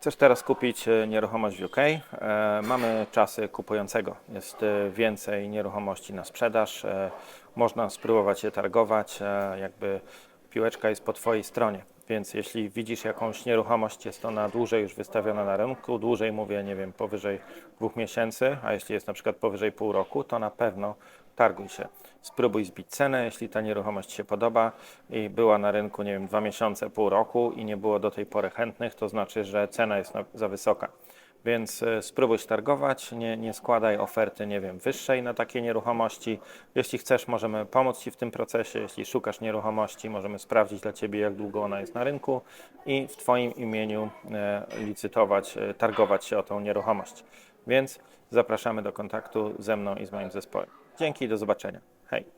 Chcesz teraz kupić e, nieruchomość w UK? E, Mamy czasy kupującego. Jest e, więcej nieruchomości na sprzedaż. Można spróbować je targować. Jakby piłeczka jest po Twojej stronie. Więc jeśli widzisz jakąś nieruchomość, jest ona dłużej już wystawiona na rynku, dłużej mówię, nie wiem, powyżej dwóch miesięcy, a jeśli jest na przykład powyżej pół roku, to na pewno targuj się. Spróbuj zbić cenę, jeśli ta nieruchomość się podoba i była na rynku, nie wiem, dwa miesiące, pół roku i nie było do tej pory chętnych, to znaczy, że cena jest za wysoka. Więc e, spróbuj targować, nie, nie składaj oferty, nie wiem, wyższej na takie nieruchomości. Jeśli chcesz, możemy pomóc Ci w tym procesie. Jeśli szukasz nieruchomości, możemy sprawdzić dla Ciebie, jak długo ona jest na rynku i w Twoim imieniu e, licytować, e, targować się o tą nieruchomość. Więc zapraszamy do kontaktu ze mną i z moim zespołem. Dzięki i do zobaczenia. Hej!